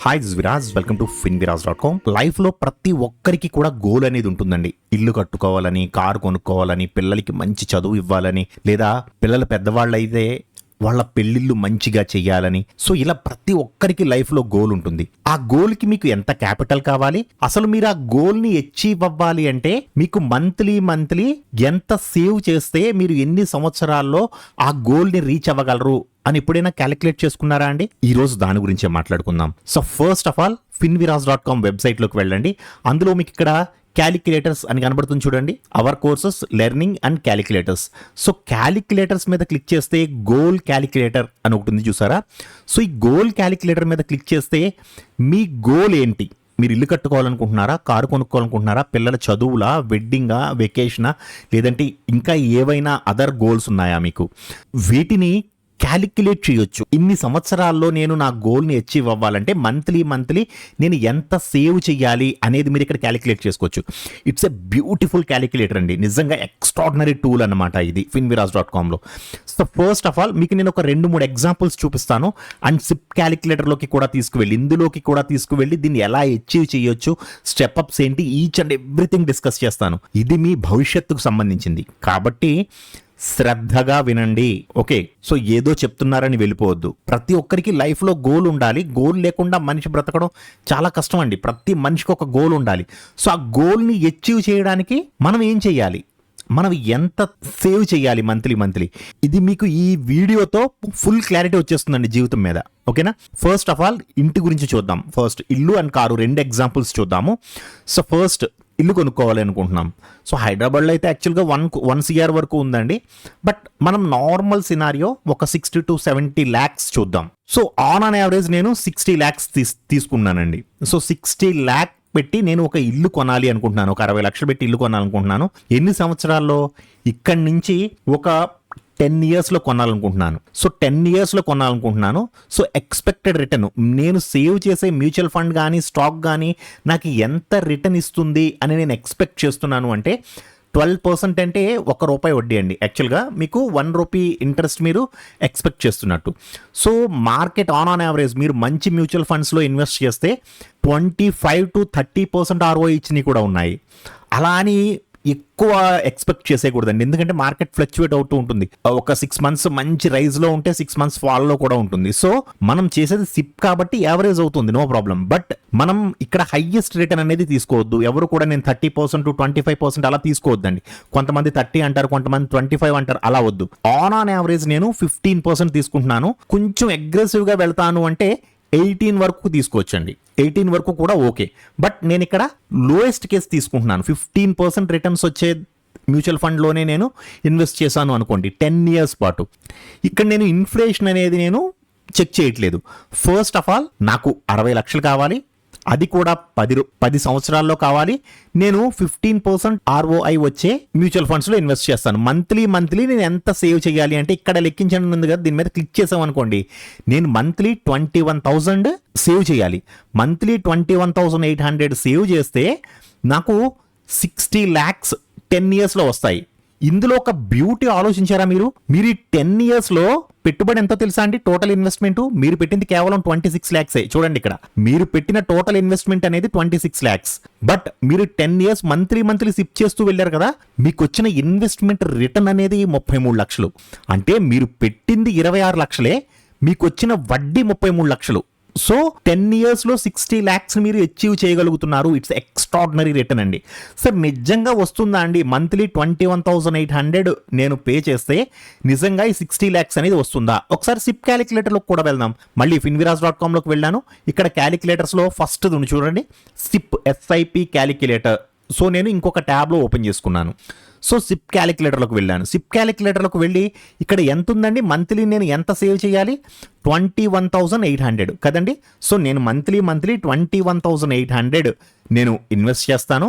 Hi this Viraj welcome to Fin Viraj dot com లైఫ్లో ప్రతి ఒక్కరికి కూడా గోల్ అనేది ఉంటుందండి. ఇల్లు కట్టుకోవాలని కారు కొనుక్కోవాలని పిల్లలకి మంచి చదువు ఇవ్వాలని లేదా పిల్లలు పెద్దవాళ్ళు అయితే వాళ్ళ పెళ్ళిళ్ళు మంచిగా చెయ్యాలని. సో ఇలా ప్రతి ఒక్కరికి లైఫ్లో గోల్ ఉంటుంది. ఆ గోల్కి మీకు ఎంత క్యాపిటల్ కావాలి? అసలు మీరు ఆ గోల్ని అచీవ్ అవ్వాలి అంటే మీకు మంత్లీ మంత్లీ ఎంత సేవ్ చేస్తే మీరు ఎన్ని సంవత్సరాల్లో ఆ గోల్ని రీచ్ అవ్వగలరు అని ఎప్పుడైనా క్యాలిక్యులేట్ చేసుకున్నారా అండి? ఈరోజు దాని గురించే మాట్లాడుకుందాం. So first of all Finviraj dot com వెబ్సైట్లోకి వెళ్ళండి. అందులో మీకు ఇక్కడ క్యాలిక్యులేటర్స్ అని కనబడుతుంది చూడండి. Our courses learning and calculators so calculators మీద క్లిక్ చేస్తే గోల్ క్యాలిక్యులేటర్ అని ఒకటి ఉంది చూసారా? సో ఈ గోల్ క్యాలిక్యులేటర్ మీద క్లిక్ చేస్తే మీ గోల్ ఏంటి? మీరు ఇల్లు కట్టుకోవాలనుకుంటున్నారా? కారు కొనుక్కోవాలనుకుంటున్నారా? పిల్లల చదువులా వెడ్డింగా వెకేషనా లేదంటే ఇంకా ఏవైనా అదర్ గోల్స్ ఉన్నాయా మీకు? వీటిని క్యాలిక్యులేట్ చేయొచ్చు. ఇన్ని సంవత్సరాల్లో నేను నా గోల్ని అచీవ్ అవ్వాలంటే మంత్లీ మంత్లీ నేను ఎంత సేవ్ చేయాలి అనేది మీరు ఇక్కడ క్యాలిక్యులేట్ చేసుకోవచ్చు. ఇట్స్ ఎ బ్యూటిఫుల్ క్యాలిక్యులేటర్ అండి. నిజంగా ఎక్స్ట్రాడినరీ టూల్ అనమాట ఇది ఫిన్విరాజ్ డాట్ కామ్లో సో ఫస్ట్ ఆఫ్ ఆల్ మీకు నేను ఒక రెండు మూడు ఎగ్జాంపుల్స్ చూపిస్తాను. అండ్ సిప్ క్యాలిక్యులేటర్లోకి కూడా తీసుకువెళ్ళి ఇందులోకి కూడా తీసుకువెళ్ళి దీన్ని ఎలా అచీవ్ చేయొచ్చు స్టెప్ అప్స్ ఏంటి ఈచ్ అండ్ ఎవ్రీథింగ్ డిస్కస్ చేస్తాను. ఇది మీ భవిష్యత్తుకు సంబంధించింది. కాబట్టి శ్రద్ధగా వినండి. ఓకే సో ఏదో చెప్తున్నారని వెళ్ళిపోవద్దు. ప్రతి ఒక్కరికి లైఫ్లో గోల్ ఉండాలి. గోల్ లేకుండా మనిషి బ్రతకడం చాలా కష్టం అండి ప్రతి మనిషికి ఒక గోల్ ఉండాలి. సో ఆ గోల్ని అచీవ్ చేయడానికి మనం ఏం చేయాలి? మనం ఎంత సేవ్ చేయాలి మంత్లీ మంత్లీ ఇది మీకు ఈ వీడియోతో ఫుల్ క్లారిటీ వచ్చేస్తుందండి జీవితం మీద. ఓకేనా? ఫస్ట్ ఆఫ్ ఆల్ ఇంటి గురించి చూద్దాం. ఫస్ట్ ఇల్లు అండ్ కారు రెండు ఎగ్జాంపుల్స్ చూద్దాము. సో ఫస్ట్ ఇల్లు కొనుక్కోవాలి అనుకుంటున్నాం. సో హైదరాబాద్లో అయితే యాక్చువల్గా వన్ వన్ సిఆర్ వరకు ఉందండి. బట్ మనం నార్మల్ సినారియో ఒక సిక్స్టీ టు సెవెంటీ ల్యాక్స్ చూద్దాం. సో ఆన్ ఆన్ యావరేజ్ నేను సిక్స్టీ ల్యాక్స్ తీస్ తీసుకున్నానండి. సో సిక్స్టీ ల్యాక్ పెట్టి నేను ఒక ఇల్లు కొనాలి అనుకుంటున్నాను. ఒక అరవై లక్షలు పెట్టి ఇల్లు కొనాలనుకుంటున్నాను. ఎన్ని సంవత్సరాల్లో? ఇక్కడి నుంచి ఒక టెన్ ఇయర్స్లో కొనాలనుకుంటున్నాను. సో టెన్ ఇయర్స్లో కొనాలనుకుంటున్నాను. So expected return. నేను సేవ్ చేసే మ్యూచువల్ ఫండ్ కానీ స్టాక్ కానీ నాకు ఎంత రిటర్న్ ఇస్తుంది అని నేను ఎక్స్పెక్ట్ చేస్తున్నాను అంటే ట్వెల్వ్ పర్సెంట్ అంటే ఒక రూపాయి వడ్డీ అండి. యాక్చువల్గా మీకు వన్ రూపీ ఇంట్రెస్ట్ మీరు ఎక్స్పెక్ట్ చేస్తున్నట్టు. So market on on average మీరు మంచి మ్యూచువల్ ఫండ్స్లో ఇన్వెస్ట్ చేస్తే twenty five to thirty percent RO ఇచ్చినవి కూడా ఉన్నాయి. అలా అని ఎక్కువ ఎక్స్పెక్ట్ చేసేయకూడదండి. ఎందుకంటే మార్కెట్ ఫ్లక్చువేట్ అవుతూ ఉంటుంది. ఒక సిక్స్ మంత్స్ మంచి రైజ్లో ఉంటే సిక్స్ మంత్స్ ఫాల్లో కూడా ఉంటుంది. సో మనం చేసేది సిప్ కాబట్టి యావరేజ్ అవుతుంది. నో ప్రాబ్లం బట్ మనం ఇక్కడ హైయెస్ట్ రిటర్న్ అనేది తీసుకోవద్దు. ఎవరు కూడా నేను thirty percent twenty five percent అలా తీసుకోవద్దండి. కొంతమంది థర్టీ అంటారు కొంతమంది ట్వంటీ ఫైవ్ అంటారు. అలా వద్దు. ఆన్ ఆన్ యావరేజ్ నేను ఫిఫ్టీన్ పర్సెంట్ తీసుకుంటున్నాను. కొంచెం అగ్రెసివ్గా వెళ్తాను అంటే ఎయిటీన్ వరకు తీసుకోవచ్చండి. ఎయిటీన్ వరకు కూడా ఓకే. బట్ నేను ఇక్కడ లోయెస్ట్ కేసు తీసుకుంటున్నాను. ఫిఫ్టీన్ పర్సెంట్ రిటర్న్స్ వచ్చే మ్యూచువల్ ఫండ్లోనే నేను ఇన్వెస్ట్ చేశాను అనుకోండి. టెన్ ఇయర్స్ పాటు. ఇక్కడ నేను ఇన్ఫ్లేషన్ అనేది నేను చెక్ చేయట్లేదు. ఫస్ట్ ఆఫ్ ఆల్ నాకు అరవై లక్షలు కావాలి. అది కూడా పది రూ- పది సంవత్సరాల్లో కావాలి. నేను ఫిఫ్టీన్ పర్సెంట్ ఆర్ఓఐ వచ్చే మ్యూచువల్ ఫండ్స్లో ఇన్వెస్ట్ చేస్తాను. మంత్లీ మంత్లీ నేను ఎంత సేవ్ చేయాలి అంటే ఇక్కడ లెక్కించండి ఉంది కదా దీని మీద క్లిక్ చేసాం అనుకోండి. నేను monthly twenty one thousand save చేయాలి. Monthly twenty one thousand eight hundred save చేస్తే నాకు సిక్స్టీ ల్యాక్స్ టెన్ ఇయర్స్లో వస్తాయి. ఇందులో ఒక బ్యూటీ ఆలోచించారా మీరు? మీరు ఈ టెన్ ఇయర్స్లో పెట్టుబడి ఎంతో తెలుసా అండి? టోటల్ ఇన్వెస్ట్మెంట్ మీరు పెట్టింది కేవలం ట్వంటీ సిక్స్ ల్యాక్సే చూడండి ఇక్కడ. మీరు పెట్టిన టోటల్ ఇన్వెస్ట్మెంట్ అనేది ట్వంటీ సిక్స్ ల్యాక్స్ బట్ మీరు ten years monthly monthly SIP చేస్తూ వెళ్ళారు కదా మీకు వచ్చిన ఇన్వెస్ట్మెంట్ రిటర్న్ అనేది ముప్పై మూడు లక్షలు. అంటే మీరు పెట్టింది ఇరవై ఆరు లక్షలే మీకు వచ్చిన వడ్డీ ముప్పై మూడు లక్షలు. సో టెన్ ఇయర్స్లో సిక్స్టీ ల్యాక్స్ మీరు అచీవ్ చేయగలుగుతున్నారు. ఇట్స్ ఎక్స్ట్రాడినరీ రిటర్న్ అండి. సార్ నిజంగా వస్తుందా అండి? Monthly twenty one thousand eight hundred నేను పే చేస్తే నిజంగా ఈ సిక్స్టీ ల్యాక్స్ అనేది వస్తుందా? ఒకసారి సిప్ క్యాలిక్యులేటర్లోకి కూడా వెళ్దాం. మళ్ళీ ఫిన్విరాజ్ డాట్ కామ్లోకి వెళ్ళాను. ఇక్కడ క్యాలిక్యులేటర్స్లో ఫస్ట్ చూడండి. సిప్ ఎస్ఐపి క్యాలిక్యులేటర్ సో నేను ఇంకొక ట్యాబ్లో ఓపెన్ చేసుకున్నాను. సో సిప్ క్యాలిక్యులేటర్లకు వెళ్ళాను. సిప్ క్యాలిక్యులేటర్లకు వెళ్ళి ఇక్కడ ఎంత ఉందండి మంత్లీ నేను ఎంత సేవ్ చేయాలి? Twenty one thousand eight hundred. కదండి? సో నేను monthly monthly twenty one thousand eight hundred నేను ఇన్వెస్ట్ చేస్తాను.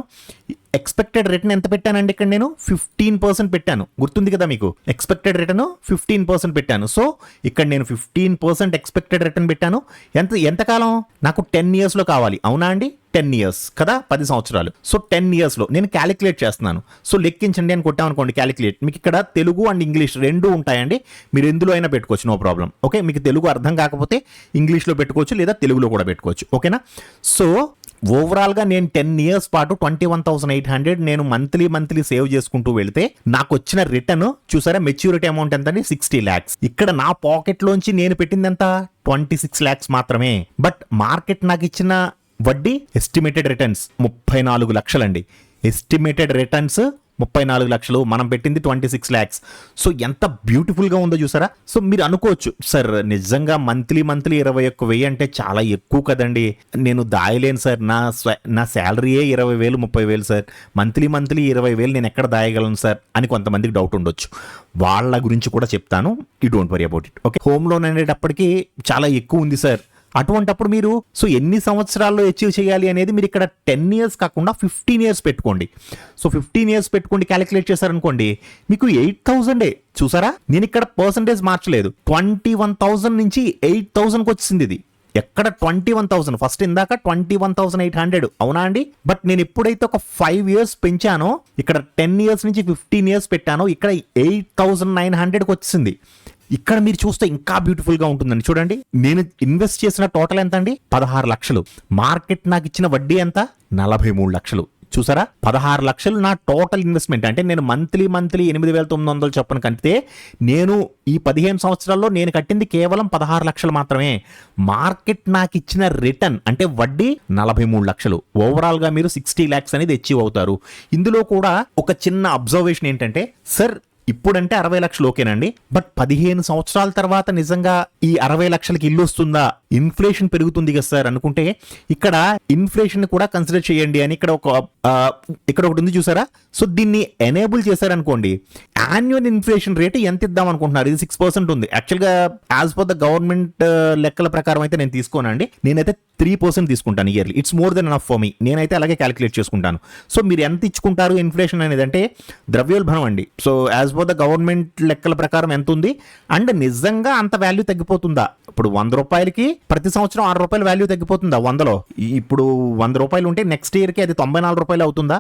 ఎక్స్పెక్టెడ్ రిటర్న్ ఎంత పెట్టానండి ఇక్కడ నేను? ఫిఫ్టీన్ పర్సెంట్ పెట్టాను. గుర్తుంది కదా మీకు? ఎక్స్పెక్టెడ్ రిటర్న్ ఫిఫ్టీన్ పర్సెంట్ పెట్టాను. సో ఇక్కడ నేను ఫిఫ్టీన్ పర్సెంట్ ఎక్స్పెక్టెడ్ రిటర్న్ పెట్టాను. ఎంత ఎంతకాలం? నాకు టెన్ ఇయర్స్లో కావాలి. అవునా అండి? టెన్ ఇయర్స్ కదా? పది సంవత్సరాలు. సో టెన్ ఇయర్స్లో నేను క్యాలిక్యులేట్ చేస్తున్నాను. సో లెక్కించండి అని కొట్టామనుకోండి క్యాలిక్యులేట్. మీకు ఇక్కడ తెలుగు అండ్ ఇంగ్లీష్ రెండు ఉంటాయండి. మీరు ఎందులో అయినా పెట్టుకోవచ్చు నో ప్రాబ్లం. ఓకే? మీకు తెలుగు అర్థం కాకపోతే ఇంగ్లీష్లో పెట్టుకోవచ్చు లేదా తెలుగులో కూడా పెట్టుకోవచ్చు. ఓకేనా? సో ఓవరాల్గా నేను టెన్ ఇయర్స్ పాటు twenty one thousand eight hundred నేను మంత్లీ మంత్లీ సేవ్ చేసుకుంటూ వెళితే నాకు వచ్చిన రిటర్న్ చూసారా? మెచ్యూరిటీ అమౌంట్ ఎంత అండి సిక్స్టీ ల్యాక్స్ ఇక్కడ నా పాకెట్లోంచి నేను పెట్టింది ఎంత? ట్వంటీ సిక్స్ ల్యాక్స్ మాత్రమే. బట్ మార్కెట్ నాకు ఇచ్చిన వడ్డీ ఎస్టిమేటెడ్ రిటర్న్స్ ముప్పై నాలుగు లక్షలండి. ఎస్టిమేటెడ్ రిటర్న్స్ ముప్పై నాలుగు లక్షలు. మనం పెట్టింది ట్వంటీ సిక్స్ ల్యాక్స్ సో ఎంత బ్యూటిఫుల్గా ఉందో చూసారా? సో మీరు అనుకోవచ్చు సార్ నిజంగా మంత్లీ మంత్లీ ఇరవై ఒక్క వెయ్యి అంటే చాలా ఎక్కువ కదండి. నేను దాయలేను సార్. నా నా శాలరీయే ఇరవై వేలు ముప్పై వేలు సార్. మంత్లీ మంత్లీ ఇరవై వేలు నేను ఎక్కడ దాయగలను సార్? అని కొంతమందికి డౌట్ ఉండొచ్చు. వాళ్ళ గురించి కూడా చెప్తాను. You don't worry about it okay home loan అనేటప్పటికీ చాలా ఎక్కువ ఉంది సార్. అటువంటప్పుడు మీరు సో ఎన్ని సంవత్సరాల్లో అచీవ్ చేయాలి? అనేది మీరు ఇక్కడ టెన్ ఇయర్స్ కాకుండా ఫిఫ్టీన్ ఇయర్స్ పెట్టుకోండి. సో ఫిఫ్టీన్ ఇయర్స్ పెట్టుకోండి క్యాలిక్యులేట్ చేశారనుకోండి మీకు ఎయిట్ థౌసండే చూసారా? నేను ఇక్కడ పర్సంటేజ్ మార్చలేదు. ట్వంటీ వన్ థౌసండ్ నుంచి ఎయిట్ థౌసండ్కి వచ్చింది ఇది. ఎక్కడ ట్వంటీ వన్ థౌసండ్ ఫస్ట్ ఇందాక twenty one thousand eight hundred అవునా అండి? బట్ నేను ఎప్పుడైతే ఒక ఫైవ్ ఇయర్స్ పెంచానో ఇక్కడ టెన్ ఇయర్స్ నుంచి ఫిఫ్టీన్ ఇయర్స్ పెట్టానో ఇక్కడ ఎయిట్ థౌసండ్ నైన్ హండ్రెడ్కి వచ్చింది. ఇక్కడ మీరు చూస్తే ఇంకా బ్యూటిఫుల్గా ఉంటుందండి. చూడండి నేను ఇన్వెస్ట్ చేసిన టోటల్ ఎంత అండి పదహారు లక్షలు. మార్కెట్ నాకు ఇచ్చిన వడ్డీ ఎంత? నలభై మూడు లక్షలు. చూసారా? పదహారు లక్షలు నా టోటల్ ఇన్వెస్ట్మెంట్. అంటే నేను మంత్లీ మంత్లీ ఎనిమిది వేల తొమ్మిది వందలు చొప్పున కంటే నేను ఈ పదిహేను సంవత్సరాల్లో నేను కట్టింది కేవలం పదహారు లక్షలు మాత్రమే. మార్కెట్ నాకు ఇచ్చిన రిటర్న్ అంటే వడ్డీ నలభై మూడు లక్షలు. ఓవరాల్గా మీరు సిక్స్టీ ల్యాక్స్ అనేది అచీవ్ అవుతారు. ఇందులో కూడా ఒక చిన్న అబ్జర్వేషన్ ఏంటంటే సార్ ఇప్పుడంటే అరవై లక్షలు ఓకేనండి. బట్ పదిహేను సంవత్సరాల తర్వాత నిజంగా ఈ అరవై లక్షలకి ఇల్లు వస్తుందా? ఇన్ఫ్లేషన్ పెరుగుతుంది కదా సార్ అనుకుంటే ఇక్కడ ఇన్ఫ్లేషన్ కూడా కన్సిడర్ చేయండి అని ఇక్కడ ఒక ఇక్కడ ఒకటి ఉంది చూసారా? సో దీన్ని ఎనేబుల్ చేశారనుకోండి యాన్యువల్ ఇన్ఫ్లేషన్ రేట్ ఎంత ఇద్దాం అనుకుంటున్నారు? ఇది సిక్స్ పర్సెంట్ ఉంది. యాక్చువల్గా యాజ్ పర్ ద గవర్నమెంట్ లెక్కల ప్రకారం అయితే నేను తీసుకోనండి. నేనైతే త్రీ పర్సెంట్ తీసుకుంటాను yearly. It's more than enough for me నేనైతే అలాగే క్యాలిక్యులేట్ చేసుకుంటాను. సో మీరు ఎంత ఇచ్చుకుంటారు ఇన్ఫ్లేషన్ అనేది అంటే ద్రవ్యోల్బణం అండి. So as per the government లెక్కల ప్రకారం ఎంత ఉంది అండ్ నిజంగా అంత వాల్యూ తగ్గిపోతుందా? ఇప్పుడు వంద రూపాయలకి ప్రతి సంవత్సరం ఆరు రూపాయల వాల్యూ తగ్గిపోతుందా వందలో? ఇప్పుడు వంద రూపాయలు ఉంటే నెక్స్ట్ ఇయర్కి అది తొంభై నాలుగు రూపాయలు అవుతుందా?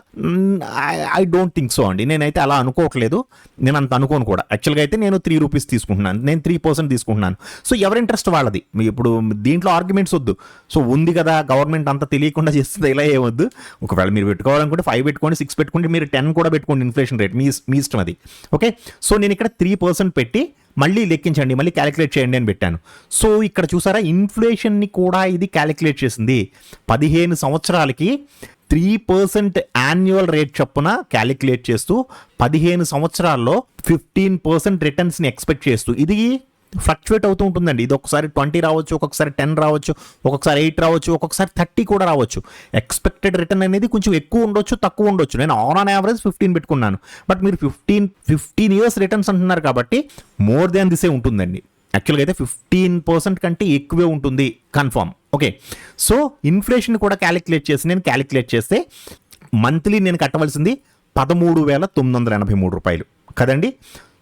ఐ డోంట్ థింక్ సో అండి. నేనైతే అలా అనుకోవట్లేదు. నేను అంత అనుకోను కూడా. యాక్చువల్గా అయితే నేను త్రీ రూపీస్ తీసుకుంటున్నాను. నేను త్రీ పర్సెంట్ తీసుకుంటున్నాను. సో ఎవరి ఇంట్రెస్ట్ వాళ్ళది? మీ ఇప్పుడు దీంట్లో ఆర్గ్యుమెంట్స్ వద్దు. సో ఉంది కదా గవర్నమెంట్ అంత తెలియకుండా చేస్తుంది ఇలా ఏమొద్దు. ఒకవేళ మీరు పెట్టుకోవాలనుకుంటే ఫైవ్ పెట్టుకోండి సిక్స్ పెట్టుకుంటే మీరు టెన్ కూడా పెట్టుకోండి ఇన్ఫ్లేషన్ రేట్ మీ మీ ఇష్టం అది. ఓకే సో నేను ఇక్కడ త్రీ పర్సెంట్ పెట్టి మళ్ళీ లెక్కించండి మళ్ళీ క్యాలిక్యులేట్ చేయండి అని పెట్టాను. సో ఇక్కడ చూసారా ఇన్ఫ్లేషన్ని కూడా ఇది క్యాలిక్యులేట్ చేసింది. పదిహేను సంవత్సరాలకి త్రీ పర్సెంట్ యాన్యువల్ రేట్ చొప్పున క్యాలిక్యులేట్ చేస్తూ పదిహేను సంవత్సరాల్లో ఫిఫ్టీన్ పర్సెంట్ రిటర్న్స్ని ఎక్స్పెక్ట్ చేస్తూ. ఇది ఫ్లక్చువేట్ అవుతూ ఉంటుందండి. ఇది ఒకసారి ట్వంటీ రావచ్చు ఒక్కొక్కసారి టెన్ రావచ్చు ఒక్కొక్కసారి ఎయిట్ రావచ్చు ఒక్కొక్కసారి థర్టీ కూడా రావచ్చు. ఎక్స్పెక్టెడ్ రిటర్న్ అనేది కొంచెం ఎక్కువ ఉండొచ్చు తక్కువ ఉండొచ్చు. నేను ఆన్ ఆన్ యావరేజ్ ఫిఫ్టీన్ పెట్టుకున్నాను. బట్ మీరు ఫిఫ్టీన్ ఫిఫ్టీన్ ఇయర్స్ రిటర్న్స్ అంటున్నారు కాబట్టి మోర్ దాన్ దిసే ఉంటుందండి. యాక్చువల్గా అయితే ఫిఫ్టీన్ పర్సెంట్ కంటే ఎక్కువే ఉంటుంది. కన్ఫామ్ ఓకే సో ఇన్ఫ్లేషన్ కూడా క్యాలిక్యులేట్ చేసి నేను క్యాలిక్యులేట్ చేస్తే మంత్లీ నేను కట్టవలసింది పదమూడు వేల తొమ్మిది వందల ఎనభై మూడు రూపాయలు. కదండి?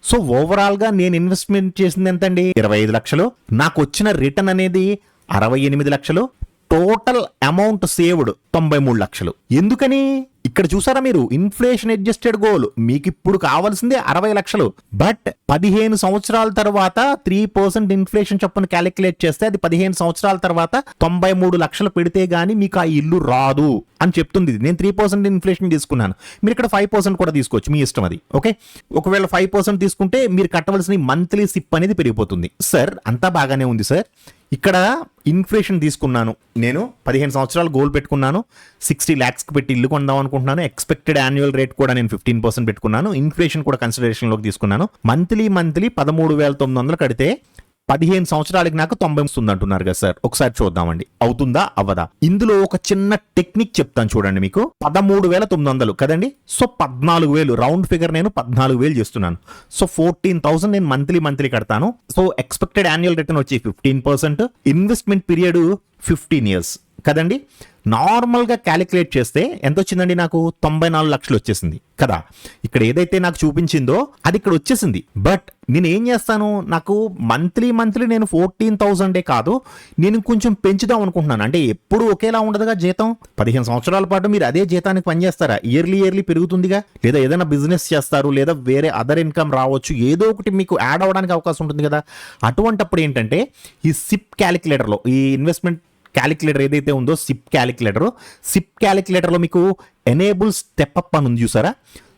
సో ఓవరాల్గా నేను ఇన్వెస్ట్మెంట్ చేసింది ఎంతండి? ఇరవై ఐదు లక్షలు. నాకు వచ్చిన రిటర్న్ అనేది అరవై ఎనిమిది లక్షలు. టోటల్ అమౌంట్ సేవ్డ్ తొంభై మూడు లక్షలు. ఎందుకని? ఇక్కడ చూసారా మీరు? ఇన్ఫ్లేషన్ అడ్జస్టెడ్ గోల్ మీకు ఇప్పుడు కావాల్సింది అరవై లక్షలు. బట్ పదిహేను సంవత్సరాల తర్వాత త్రీ పర్సెంట్ ఇన్ఫ్లేషన్ చొప్పున క్యాలిక్యులేట్ చేస్తే అది పదిహేను సంవత్సరాల తర్వాత తొంభై మూడు లక్షలు పెడితే గానీ మీకు ఆ ఇల్లు రాదు అని చెప్తుంది నేను త్రీ పర్సెంట్ ఇన్ఫ్లేషన్ తీసుకున్నాను. మీరు ఇక్కడ ఫైవ్ పర్సెంట్ కూడా తీసుకోవచ్చు. మీ ఇష్టం అది. ఓకే ఒకవేళ ఫైవ్ పర్సెంట్ తీసుకుంటే మీరు కట్టవలసిన మంత్లీ సిప్ అనేది పెరిగిపోతుంది. సార్ అంతా బాగానే ఉంది సార్ ఇక్కడ ఇన్ఫ్లేషన్ తీసుకున్నాను. నేను పదిహేను సంవత్సరాలు గోల్ పెట్టుకున్నాను. సిక్స్టీ ల్యాక్స్కి పెట్టి ఇల్లు కొందాం అనుకుంటున్నాను. ఎక్స్పెక్టెడ్ యాన్యువల్ రేట్ కూడా నేను ఫిఫ్టీన్ పర్సెంట్ పెట్టుకున్నాను. ఇన్ఫ్లేషన్ కూడా కన్సిడరేషన్లోకి తీసుకున్నాను. మంత్లీ మంత్లీ పదమూడు వేల తొమ్మిది వందలు కడితే పదిహేను సంవత్సరాలకి నాకు తొంభై వస్తుంది అంటున్నారు కదా సార్. ఒకసారి చూద్దామండి. అవుతుందా? అవ్వదా? ఇందులో ఒక చిన్న టెక్నిక్ చెప్తాను చూడండి మీకు. పదమూడు వేల తొమ్మిది వందలు కదండి? సో పద్నాలుగు వేలు. రౌండ్ ఫిగర్ నేను పద్నాలుగు వేలు చేస్తున్నాను. సో ఫోర్టీన్ థౌసండ్ నేను మంత్లీ మంత్లీ కడతాను. సో ఎక్స్పెక్టెడ్ యాన్యువల్ రిటర్న్ వచ్చి fifteen percent. Investment period fifteen years కదండి? నార్మల్గా క్యాలిక్యులేట్ చేస్తే ఎంత వచ్చిందండి నాకు? తొంభై నాలుగు లక్షలు వచ్చేసింది. కదా? ఇక్కడ ఏదైతే నాకు చూపించిందో అది ఇక్కడ వచ్చేసింది. బట్ నేను ఏం చేస్తాను? నాకు మంత్లీ మంత్లీ నేను ఫోర్టీన్ థౌజండే కాదు నేను కొంచెం పెంచుదాం అనుకుంటున్నాను. అంటే ఎప్పుడు ఒకేలా ఉండదుగా జీతం? పదిహేను సంవత్సరాల పాటు మీరు అదే జీతానికి పనిచేస్తారా? ఇయర్లీ ఇయర్లీ పెరుగుతుందిగా? లేదా ఏదైనా బిజినెస్ చేస్తారు లేదా వేరే అదర్ ఇన్కమ్ రావచ్చు ఏదో ఒకటి మీకు యాడ్ అవ్వడానికి అవకాశం ఉంటుంది కదా? అటువంటప్పుడు ఏంటంటే ఈ సిప్ క్యాలిక్యులేటర్లో ఈ ఇన్వెస్ట్మెంట్ క్యాలిక్యులేటర్ ఏదైతే ఉందో సిప్ క్యాలిక్యులేటర్ సిప్ క్యాలిక్యులేటర్లో మీకు ఎనేబుల్ స్టెప్ అప్ అని ఉంది చూసారా?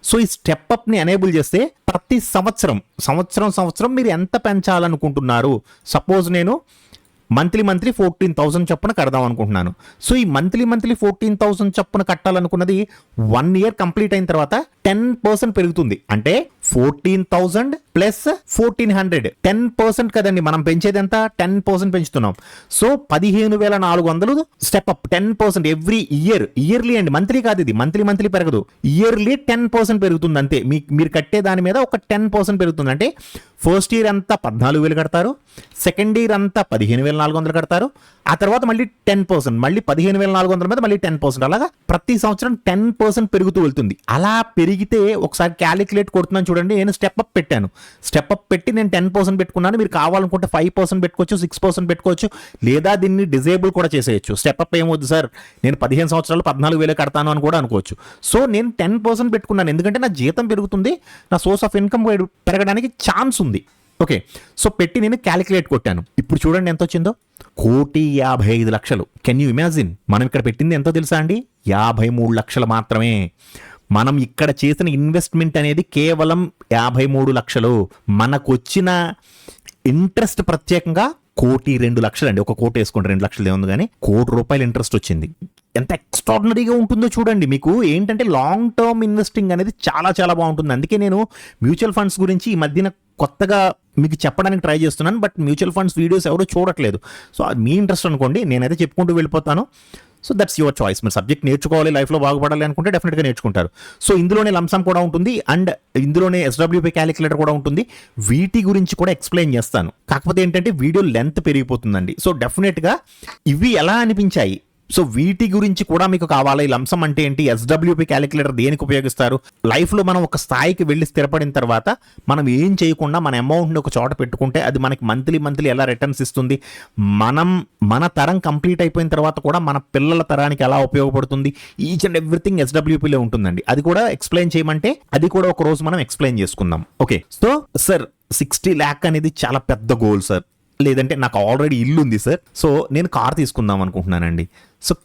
సో ఈ స్టెప్ అప్ని ఎనేబుల్ చేస్తే ప్రతి సంవత్సరం సంవత్సరం సంవత్సరం మీరు ఎంత పెంచాలనుకుంటున్నారు? సపోజ్ నేను మంత్లీ మంత్లీ ఫోర్టీన్ థౌసండ్ చొప్పున కడదాం అనుకుంటున్నాను. సో ఈ మంత్లీ మంత్లీ ఫోర్టీన్ థౌసండ్ చొప్పున కట్టాలనుకున్నది వన్ ఇయర్ కంప్లీట్ అయిన తర్వాత టెన్ పర్సెంట్ పెరుగుతుంది. అంటే fourteen thousand plus fourteen hundred ten percent కదండి మనం పెంచేది ఎంత? టెన్ పర్సెంట్ పెంచుతున్నాం. సో పదిహేను వేల నాలుగు వందలు step up ten percent every year yearly అండి మంత్లీ కాదు ఇది. మంత్లీ మంత్లీ పెరగదు. ఇయర్లీ టెన్ పర్సెంట్ పెరుగుతుంది అంతే. మీ మీరు కట్టే దాని మీద ఒక టెన్ పర్సెంట్ పెరుగుతుంది. అంటే ఫస్ట్ ఇయర్ అంతా పద్నాలుగు వేలు కడతారు. సెకండ్ ఇయర్ అంతా పదిహేను వేల నాలుగు వందలు కడతారు. ఆ తర్వాత మళ్ళీ టెన్ పర్సెంట్ మళ్ళీ పదిహేను వేల నాలుగు వందల మీద మళ్ళీ టెన్ పర్సెంట్ అలాగా ప్రతి సంవత్సరం టెన్ పర్సెంట్ పెరుగుతూ వెళ్తుంది. అలా పెరిగి అడిగితే ఒకసారి క్యాలిక్యులేట్ కొడుతున్నాను చూడండి నేను స్టెప్ అప్ పెట్టాను. స్టెప్ అప్ పెట్టి నేను టెన్ పర్సెంట్ పెట్టుకున్నాను. మీరు కావాలనుకుంటే ఫైవ్ పర్సెంట్ పెట్టుకోవచ్చు సిక్స్ పర్సెంట్ పెట్టుకోవచ్చు లేదా దీన్ని డిజేబుల్ కూడా చేసేయచ్చు. స్టెప్ అప్ ఏమవుద్దు సార్ నేను పదిహేను సంవత్సరాలు పద్నాలుగు వేలు కడతాను అని కూడా అనుకోవచ్చు. సో నేను టెన్ పర్సెంట్ పెట్టుకున్నాను. ఎందుకంటే నా జీతం పెరుగుతుంది నా సోర్స్ ఆఫ్ ఇన్కమ్ పెరగడానికి ఛాన్స్ ఉంది. ఓకే సో పెట్టి నేను క్యాలిక్యులేట్ కొట్టాను. ఇప్పుడు చూడండి ఎంత వచ్చిందో. కోటి యాభై ఐదు లక్షలు. కెన్ యూ ఇమాజిన్ మనం ఇక్కడ పెట్టింది ఎంతో తెలుసా అండి? యాభై మూడు లక్షలు మాత్రమే. మనం ఇక్కడ చేసిన ఇన్వెస్ట్మెంట్ అనేది కేవలం యాభై మూడు లక్షలు. మనకొచ్చిన ఇంట్రెస్ట్ ప్రత్యేకంగా కోటి రెండు లక్షలు అండి ఒక కోటి వేసుకోండి రెండు లక్షలు ఏముంది కానీ కోటి రూపాయలు ఇంట్రెస్ట్ వచ్చింది. ఎంత ఎక్స్ట్రాడినరీగా ఉంటుందో చూడండి మీకు. ఏంటంటే లాంగ్ టర్మ్ ఇన్వెస్టింగ్ అనేది చాలా చాలా బాగుంటుంది. అందుకే నేను మ్యూచువల్ ఫండ్స్ గురించి ఈ మధ్యన కొత్తగా మీకు చెప్పడానికి ట్రై చేస్తున్నాను. బట్ మ్యూచువల్ ఫండ్స్ వీడియోస్ ఎవరో చూడట్లేదు. సో అది మీ ఇంట్రెస్ట్ అనుకోండి. నేనైతే చెప్పుకుంటూ వెళ్ళిపోతాను. సో దట్స్ యువర్ చాయిస్ మీరు సబ్జెక్ట్ నేర్చుకోవాలి లైఫ్లో బాగుపడాలి అనుకుంటే డెఫినెట్గా నేర్చుకుంటారు. సో ఇందులోనే లంసమ్ కూడా ఉంటుంది అండ్ ఇందులోనే ఎస్డబ్ల్యూపీ క్యాలిక్యులేటర్ కూడా ఉంటుంది. వీటి గురించి కూడా ఎక్స్ప్లెయిన్ చేస్తాను. కాకపోతే ఏంటంటే వీడియో లెంత్ పెరిగిపోతుందండి. సో డెఫినెట్గా ఇవి ఎలా అనిపించాయి? సో వీటి గురించి కూడా మీకు కావాలి. ఈ లంసం అంటే ఏంటి? ఎస్డబ్ల్యూపీ క్యాలిక్యులేటర్ దేనికి ఉపయోగిస్తారు? లైఫ్లో మనం ఒక స్థాయికి వెళ్ళి స్థిరపడిన తర్వాత మనం ఏం చేయకుండా మన అమౌంట్ని ఒక చోట పెట్టుకుంటే అది మనకి మంత్లీ మంత్లీ ఎలా రిటర్న్స్ ఇస్తుంది? మనం మన తరం కంప్లీట్ అయిపోయిన తర్వాత కూడా మన పిల్లల తరానికి ఎలా ఉపయోగపడుతుంది? ఈచ్ అండ్ ఎవ్రీథింగ్ ఎస్డబ్ల్యూపీలో ఉంటుందండి. అది కూడా ఎక్స్ప్లెయిన్ చేయమంటే అది కూడా ఒక రోజు మనం ఎక్స్ప్లెయిన్ చేసుకుందాం. Okay so sir sixty lakh అనేది చాలా పెద్ద గోల్ సార్ లేదంటే నాకు ఆల్రెడీ ఇల్లు ఉంది సార్ సో నేను కార్ తీసుకుందాం అనుకుంటున్నానండి. సో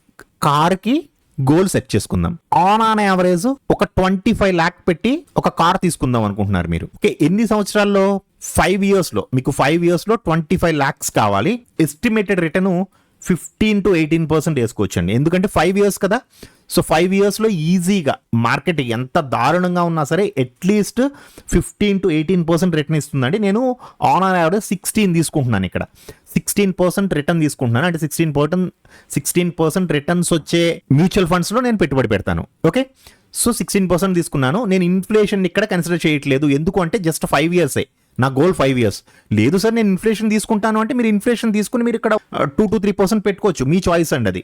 కార్కి గోల్ సెట్ చేసుకుందాం. ఆన్ ఆన్ యావరేజ్ ఒక ట్వంటీ ఫైవ్ ల్యాక్ పెట్టి ఒక కార్ తీసుకుందాం అనుకుంటున్నారు మీరు. ఓకే ఎన్ని సంవత్సరాల్లో? ఫైవ్ ఇయర్స్లో మీకు ఫైవ్ ఇయర్స్లో ట్వంటీ ఫైవ్ ల్యాక్స్ కావాలి. Estimated return fifteen to eighteen percent వేసుకోవచ్చండి. ఎందుకంటే ఫైవ్ ఇయర్స్ కదా. సో ఫైవ్ ఇయర్స్లో ఈజీగా మార్కెట్ ఎంత దారుణంగా ఉన్నా సరే at least fifteen to eighteen percent return ఇస్తుందండి. నేను ఆన్ ఆన్ యావరేజ్ సిక్స్టీన్ తీసుకుంటున్నాను ఇక్కడ. సిక్స్టీన్ పర్సెంట్ రిటర్న్ తీసుకుంటున్నాను. అంటే sixteen percent sixteen percent returns వచ్చే మ్యూచువల్ ఫండ్స్లో నేను పెట్టుబడి పెడతాను. ఓకే సో సిక్స్టీన్ పర్సెంట్ తీసుకున్నాను. నేను ఇన్ఫ్లేషన్ ఇక్కడ కన్సిడర్ చేయట్లేదు. ఎందుకు అంటే జస్ట్ ఫైవ్ ఇయర్సే నా గోల్ ఫైవ్ ఇయర్స్ లేదు సార్ నేను ఇన్ఫ్లేషన్ తీసుకుంటాను అంటే మీరు ఇన్ఫ్లేషన్ తీసుకుని మీరు ఇక్కడ టూ టు త్రీ పర్సెంట్ పెట్టుకోవచ్చు. మీ చాయిస్ అండి అది.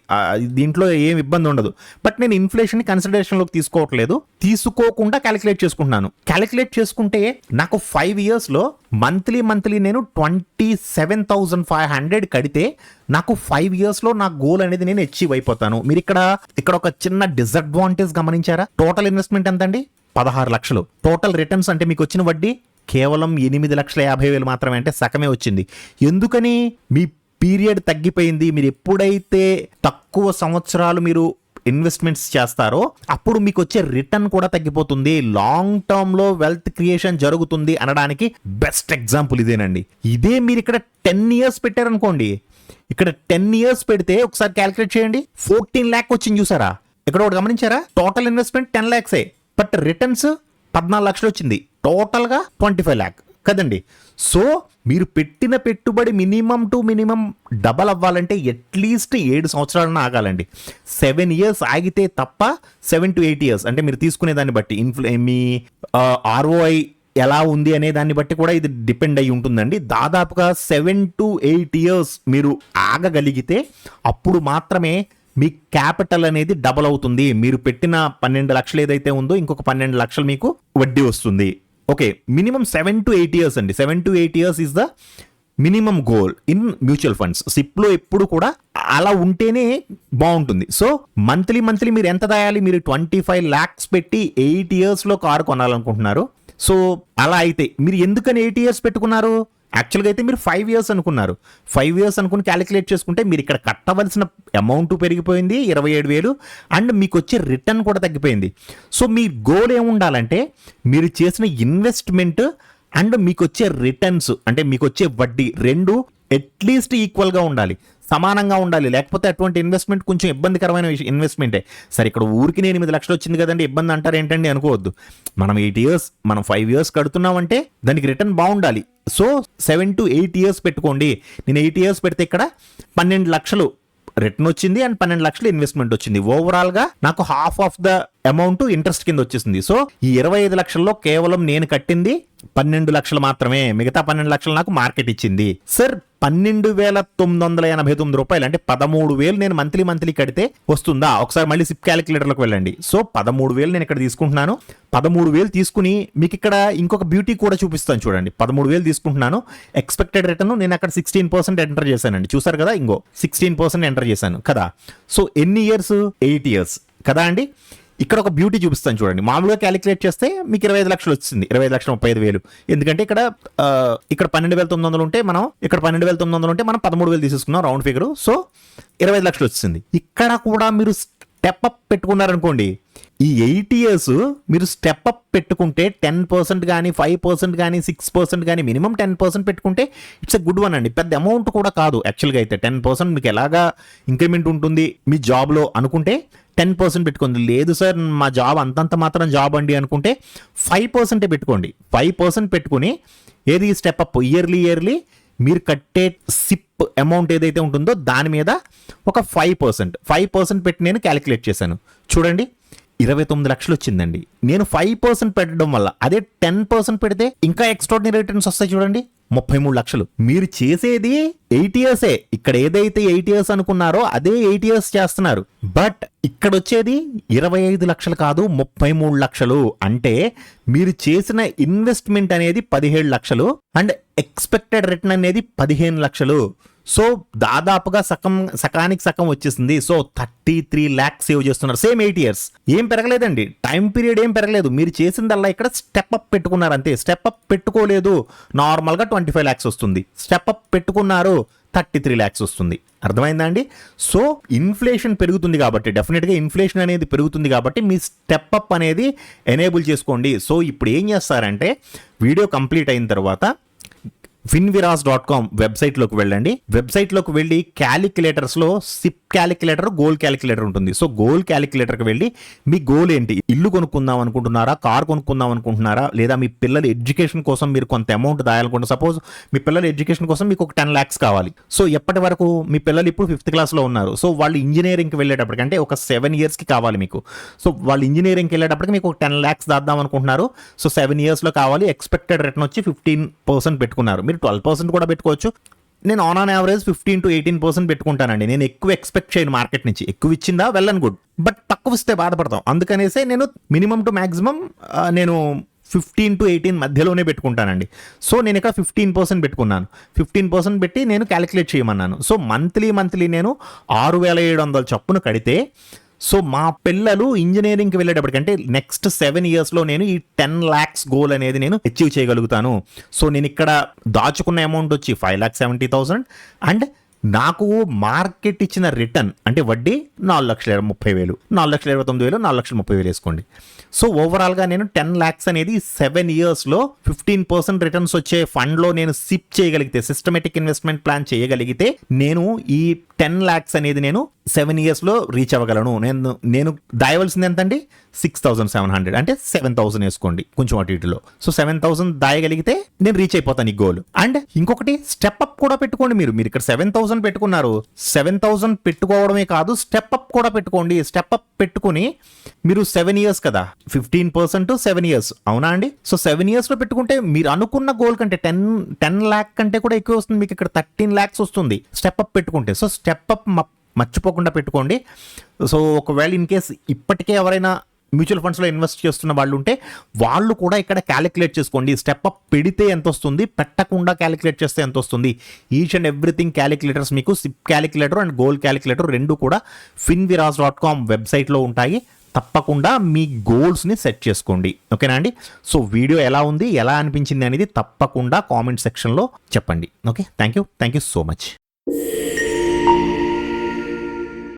దీంట్లో ఏం ఇబ్బంది ఉండదు. బట్ నేను ఇన్ఫ్లేషన్ కన్సిడరేషన్లోకి తీసుకోవట్లేదు. తీసుకోకుండా క్యాలిక్యులేట్ చేసుకుంటున్నాను. క్యాలిక్యులేట్ చేసుకుంటే నాకు ఫైవ్ ఇయర్స్లో మంత్లీ మంత్లీ నేను twenty seven thousand five hundred కడితే నాకు ఫైవ్ ఇయర్స్లో నా గోల్ అనేది నేను అచీవ్ అయిపోతాను. మీరు ఇక్కడ ఇక్కడ ఒక చిన్న డిసడ్వాంటేజ్ గమనించారా? టోటల్ ఇన్వెస్ట్మెంట్ ఎంత అండి పదహారు లక్షలు. టోటల్ రిటర్న్స్ అంటే మీకు వచ్చిన వడ్డీ కేవలం ఎనిమిది లక్షల యాభై వేలు మాత్రమే అంటే సగమే వచ్చింది. ఎందుకని? మీ పీరియడ్ తగ్గిపోయింది. మీరు ఎప్పుడైతే తక్కువ సంవత్సరాలు మీరు ఇన్వెస్ట్మెంట్స్ చేస్తారో అప్పుడు మీకు వచ్చే రిటర్న్ కూడా తగ్గిపోతుంది. లాంగ్ టర్మ్లో వెల్త్ క్రియేషన్ జరుగుతుంది అనడానికి బెస్ట్ ఎగ్జాంపుల్ ఇదేనండి. ఇదే మీరు ఇక్కడ టెన్ ఇయర్స్ పెట్టారనుకోండి. ఇక్కడ టెన్ ఇయర్స్ పెడితే ఒకసారి క్యాలిక్యులేట్ చేయండి. ఫోర్టీన్ ల్యాక్ వచ్చింది చూసారా? ఇక్కడ ఒకటి గమనించారా? టోటల్ ఇన్వెస్ట్మెంట్ టెన్ ల్యాక్సే బట్ రిటర్న్స్ పద్నాలుగు లక్షలు వచ్చింది. టోటల్గా ట్వంటీ ఫైవ్ ల్యాక్. కదండి? సో మీరు పెట్టిన పెట్టుబడి మినిమం టు మినిమం డబల్ అవ్వాలంటే అట్లీస్ట్ ఏడు సంవత్సరాలను ఆగాలండి. సెవెన్ ఇయర్స్ ఆగితే తప్ప సెవెన్ టు ఎయిట్ ఇయర్స్ అంటే మీరు తీసుకునే దాన్ని బట్టి ఇన్ఫ్లు మీ ఆర్ఓఐ ఎలా ఉంది అనే దాన్ని బట్టి కూడా ఇది డిపెండ్ అయి ఉంటుందండి. దాదాపుగా సెవెన్ టు ఎయిట్ ఇయర్స్ మీరు ఆగగలిగితే అప్పుడు మాత్రమే మీ క్యాపిటల్ అనేది డబల్ అవుతుంది. మీరు పెట్టిన పన్నెండు లక్షలు ఏదైతే ఉందో ఇంకొక పన్నెండు లక్షలు మీకు వడ్డీ వస్తుంది. Okay minimum seven to eight years అండి. Seven to eight years is the minimum goal in mutual funds. సిప్లో ఎప్పుడు కూడా అలా ఉంటేనే బాగుంటుంది. సో మంత్లీ మంత్లీ మీరు ఎంత దాయాలి? మీరు ట్వంటీ ఫైవ్ ల్యాక్స్ పెట్టి ఎయిట్ ఇయర్స్లో కారు కొనాలనుకుంటున్నారు. సో అలా అయితే మీరు ఎందుకని ఎయిట్ ఇయర్స్ పెట్టుకున్నారు? యాక్చువల్గా అయితే మీరు ఫైవ్ ఇయర్స్ అనుకున్నారు. ఫైవ్ ఇయర్స్ అనుకుని క్యాలిక్యులేట్ చేసుకుంటే మీరు ఇక్కడ కట్టవలసిన అమౌంట్ పెరిగిపోయింది ఇరవై ఏడు వేలు. అండ్ మీకు వచ్చే రిటర్న్ కూడా తగ్గిపోయింది. సో మీ గోల్ ఏముండాలంటే మీరు చేసిన ఇన్వెస్ట్మెంట్ అండ్ మీకు వచ్చే రిటర్న్స్ అంటే మీకు వచ్చే వడ్డీ రెండు అట్లీస్ట్ ఈక్వల్గా ఉండాలి. సమానంగా ఉండాలి. లేకపోతే అటువంటి ఇన్వెస్ట్మెంట్ కొంచెం ఇబ్బందికరమైన ఇన్వెస్ట్మెంటే సరే ఇక్కడ ఊరికి నేను ఎనిమిది లక్షలు వచ్చింది కదండి ఇబ్బంది అంటారు ఏంటండి అనుకోవద్దు. మనం ఎయిట్ ఇయర్స్ మనం ఫైవ్ ఇయర్స్ కడుతున్నామంటే దానికి రిటర్న్ బాగుండాలి. So seven to eight years పెట్టుకోండి. నేను ఎయిట్ ఇయర్స్ పెడితే ఇక్కడ పన్నెండు లక్షలు రిటర్న్ వచ్చింది అండ్ పన్నెండు లక్షలు ఇన్వెస్ట్మెంట్ వచ్చింది. ఓవరాల్గా నాకు half of the amount interest కింద వచ్చేసింది. సో ఈ ఇరవై ఐదు లక్షల్లో కేవలం నేను కట్టింది పన్నెండు లక్షలు మాత్రమే. మిగతా పన్నెండు లక్షలు నాకు మార్కెట్ ఇచ్చింది. సార్ పన్నెండు వేల తొమ్మిది వందల ఎనభై తొమ్మిది రూపాయలు అంటే పదమూడు వేలు నేను మంత్లీ మంత్లీ కడితే వస్తుందా? ఒకసారి మళ్ళీ సిప్ క్యాలిక్యులేటర్లోకి వెళ్ళండి. సో పదమూడు వేలు నేను ఇక్కడ తీసుకుంటున్నాను. పదమూడు వేలు తీసుకుని మీకు ఇక్కడ ఇంకొక బ్యూటీ కూడా చూపిస్తాను చూడండి. పదమూడు వేలు తీసుకుంటున్నాను. ఎక్స్పెక్టెడ్ రిటర్న్ నేను అక్కడ సిక్స్టీన్ పర్సెంట్ ఎంటర్ చేశానండి. చూసారు కదా? ఇంకో సిక్స్టీన్ పర్సెంట్ ఎంటర్ చేశాను. కదా? సో ఎన్ని ఇయర్స్ ఎయిట్ ఇయర్స్ కదా అండి? ఇక్కడ ఒక బ్యూటీ చూపిస్తాను చూడండి. మామూలుగా క్యాలిక్యులేట్ చేస్తే మీకు ఇరవై ఐదు లక్షలు వచ్చింది. ఇరవై ఐదు లక్షల ముప్పై ఐదు వేలు. ఎందుకంటే ఇక్కడ ఇక్కడ పన్నెండు వేల తొమ్మిది వందలు ఉంటే మనం ఇక్కడ పన్నెండు వేల తొమ్మిది వందలు ఉంటే మనం పదమూడు వేలు తీసేసుకున్నాం రౌండ్ ఫిగర్ సో ఇరవై ఐదు లక్షలు వచ్చింది. ఇక్కడ కూడా మీరు స్టెప్ అప్ పెట్టుకున్నారనుకోండి ఈ ఎయిట్ ఇయర్స్ మీరు స్టెప్ అప్ పెట్టుకుంటే టెన్ పర్సెంట్ కానీ ఫైవ్ పర్సెంట్ కానీ సిక్స్ పర్సెంట్ కానీ మినిమం టెన్ పర్సెంట్ పెట్టుకుంటే ఇట్స్ ఎ గుడ్ వన్ అండి. పెద్ద అమౌంట్ కూడా కాదు యాక్చువల్గా అయితే. టెన్ పర్సెంట్ మీకు ఎలాగా ఇంక్రిమెంట్ ఉంటుంది మీ జాబ్లో అనుకుంటే టెన్ పర్సెంట్ పెట్టుకోండి. లేదు సార్ మా జాబ్ అంతంత మాత్రం జాబ్ అండి అనుకుంటే ఫైవ్ పర్సెంటే పెట్టుకోండి. ఫైవ్ పర్సెంట్ పెట్టుకుని ఏది స్టెప్ అప్ ఇయర్లీ ఇయర్లీ మీరు కట్టే సిప్ అమౌంట్ ఏదైతే ఉంటుందో దాని మీద ఒక ఫైవ్ పర్సెంట్ ఫైవ్ పర్సెంట్ పెట్టి నేను క్యాలిక్యులేట్ చేశాను. చూడండి ఇరవై తొమ్మిది లక్షలు వచ్చిందండి. నేను ఫైవ్ పర్సెంట్ పెట్టడం వల్ల అదే టెన్ పర్సెంట్ పెడితే ఇంకా ఎక్స్ట్రాడినరీ రిటర్న్స్ వస్తాయి చూడండి. ముప్పై మూడు లక్షలు. మీరు చేసేది ఎయిట్ ఇయర్సే ఇక్కడ ఏదైతే ఎయిట్ ఇయర్స్ అనుకున్నారో అదే ఎయిట్ ఇయర్స్ చేస్తున్నారు. బట్ ఇక్కడ వచ్చేది ఇరవై ఐదు లక్షలు కాదు ముప్పై మూడు లక్షలు. అంటే మీరు చేసిన ఇన్వెస్ట్మెంట్ అనేది పదిహేడు లక్షలు. అండ్ ఎక్స్పెక్టెడ్ రిటర్న్ అనేది పదిహేను లక్షలు. సో దాదాపుగా సగం సకానికి సగం వచ్చేసింది. So thirty three lakhs save చేస్తున్నారు. Same eight years. ఏం పెరగలేదండి. టైం పీరియడ్ ఏం పెరగలేదు. మీరు చేసిందల్లా ఇక్కడ స్టెప్ అప్ పెట్టుకున్నారు అంతే. స్టెప్ అప్ పెట్టుకోలేదు. నార్మల్గా ట్వంటీ ఫైవ్ ల్యాక్స్ వస్తుంది. స్టెప్ అప్ పెట్టుకున్నారు. థర్టీ త్రీ ల్యాక్స్ వస్తుంది. అర్థమైందా అండి? సో ఇన్ఫ్లేషన్ పెరుగుతుంది కాబట్టి డెఫినెట్గా ఇన్ఫ్లేషన్ అనేది పెరుగుతుంది కాబట్టి మీ స్టెప్ అప్ అనేది ఎనేబుల్ చేసుకోండి. సో ఇప్పుడు ఏం చేస్తారంటే వీడియో కంప్లీట్ అయిన తర్వాత ఫిన్విరాస్ డాట్ కామ్ వెబ్సైట్లోకి వెళ్ళండి. వెబ్సైట్లోకి వెళ్ళి క్యాలిక్యులేటర్స్లో సిప్ క్యాలిక్యులేటర్ గోల్ క్యాలిక్యులేటర్ ఉంటుంది. సో గోల్ క్యాలిక్యులేటర్కి వెళ్ళి మీ గోల్ ఏంటి? ఇల్లు కొనుక్కుందాం అనుకుంటున్నారా? కార్ కొనుక్కుందాం అనుకుంటున్నారా? లేదా మీ పిల్లల ఎడ్యుకేషన్ కోసం మీరు కొంత అమౌంట్ దాయాలనుకుంటే సపోజ్ మీ పిల్లల ఎడ్యుకేషన్ కోసం మీకు ఒక టెన్ ల్యాక్స్ కావాలి. సో ఎప్పటి వరకు మీ పిల్లలు ఇప్పుడు ఫిఫ్త్ క్లాస్లో ఉన్నారు? సో వాళ్ళు ఇంజనీరింగ్కి వెళ్ళేటప్పటికి అంటే ఒక సెవెన్ ఇయర్స్కి కావాలి మీకు. సో వాళ్ళు ఇంజనీరింగ్కి వెళ్ళేటప్పటికి మీకు ఒక టెన్ ల్యాక్స్ దాద్దాం అనుకుంటున్నారు. సో సెవెన్ ఇయర్స్లో కావాలి ఎక్స్పెక్టెడ్ రిటర్న్ వచ్చి ఫిఫ్టీన్ పర్సెంట్ పెట్టుకున్నారు. మీరు ట్వెల్వ్ పర్సెంట్ కూడా పెట్టుకోవచ్చు. నేను on on average fifteen to eighteen percent పెట్టుకుంటానండి. నేను ఎక్కువ ఎక్స్పెక్ట్ చేయను మార్కెట్ నుంచి. ఎక్కువ ఇచ్చిందా వెల్ అండ్ గుడ్ బట్ తక్కువ ఇస్తే బాధపడతాం. అందుకనేసే నేను మినిమం టు మ్యాక్సిమం నేను ఫిఫ్టీన్ టు ఎయిటీన్ మధ్యలోనే పెట్టుకుంటానండి. సో నేను ఇక్కడ ఫిఫ్టీన్ పర్సెంట్ పెట్టుకున్నాను. ఫిఫ్టీన్ పర్సెంట్ పెట్టి నేను క్యాలిక్యులేట్ చేయమన్నాను. సో మంత్లీ మంత్లీ నేను ఆరు వేల ఏడు వందల చొప్పున కడితే సో మా పిల్లలు ఇంజనీరింగ్కి వెళ్ళేటప్పటికంటే నెక్స్ట్ సెవెన్ ఇయర్స్లో నేను ఈ టెన్ ల్యాక్స్ గోల్ అనేది నేను అచీవ్ చేయగలుగుతాను. సో నేను ఇక్కడ దాచుకున్న అమౌంట్ వచ్చి five lakhs seventy thousand and నాకు మార్కెట్ ఇచ్చిన రిటర్న్ అంటే వడ్డీ నాలుగు లక్షల ముప్పై వేలు. నాలుగు లక్షల ఇరవై తొమ్మిది వేలు నాలుగు లక్షల ముప్పై వేలు వేసుకోండి. సో ఓవరాల్గా నేను టెన్ ల్యాక్స్ అనేది సెవెన్ ఇయర్స్లో ఫిఫ్టీన్ పర్సెంట్ రిటర్న్స్ వచ్చే ఫండ్లో నేను సిప్ చేయగలిగితే సిస్టమేటిక్ ఇన్వెస్ట్మెంట్ ప్లాన్ చేయగలిగితే నేను ఈ టెన్ ల్యాక్స్ అనేది నేను సెవెన్ ఇయర్స్లో రీచ్ అవ్వగలను. నేను నేను దాయవలసింది ఎంతండి? సిక్స్ థౌసండ్ సెవెన్ హండ్రెడ్ అంటే సెవెన్ థౌసండ్ వేసుకోండి కొంచెం అటు ఇటులో. సో సెవెన్ థౌసండ్ దాయగలిగితే నేను రీచ్ అయిపోతాను ఈ గోల్ అండ్ ఇంకొకటి స్టెప్ అప్ కూడా పెట్టుకోండి మీరు. మీరు ఇక్కడ సెవెన్ థౌసండ్ పెట్టుకున్నారు. సెవెన్ థౌసండ్ పెట్టుకోవడమే కాదు స్టెప్ అప్ కూడా పెట్టుకోండి. స్టెప్ అప్ పెట్టుకుని మీరు సెవెన్ ఇయర్స్ కదా. ఫిఫ్టీన్ పర్సెంట్ సెవెన్ ఇయర్స్ అవునా అండి? సో సెవెన్ ఇయర్స్లో పెట్టుకుంటే మీరు అనుకున్న గోల్ కంటే టెన్ టెన్ ల్యాక్ కంటే కూడా ఎక్కువ వస్తుంది. మీకు ఇక్కడ థర్టీన్ ల్యాక్స్ వస్తుంది. స్టెప్ అప్ పెట్టుకుంటే. సో స్టెప్ అప్ మర్చిపోకుండా పెట్టుకోండి. సో ఒకవేళ ఇన్ కేస్ ఇప్పటికే ఎవరైనా మ్యూచువల్ ఫండ్స్లో ఇన్వెస్ట్ చేస్తున్న వాళ్ళు ఉంటే వాళ్ళు కూడా ఇక్కడ క్యాలిక్యులేట్ చేసుకోండి. స్టెప్ అప్ పెడితే ఎంత వస్తుంది పెట్టకుండా క్యాలిక్యులేట్ చేస్తే ఎంత వస్తుంది ఈచ్ అండ్ ఎవ్రీథింగ్ క్యాలిక్యులేటర్స్ మీకు SIP calculator and goal calculator రెండు కూడా ఫిన్విరాజ్ డాట్ కామ్ వెబ్సైట్లో ఉంటాయి. తప్పకుండా మీ గోల్స్ని సెట్ చేసుకోండి. ఓకేనా అండి? సో వీడియో ఎలా ఉంది ఎలా అనిపించింది అనేది తప్పకుండా కామెంట్ సెక్షన్లో చెప్పండి. Okay? Thank you thank you so much.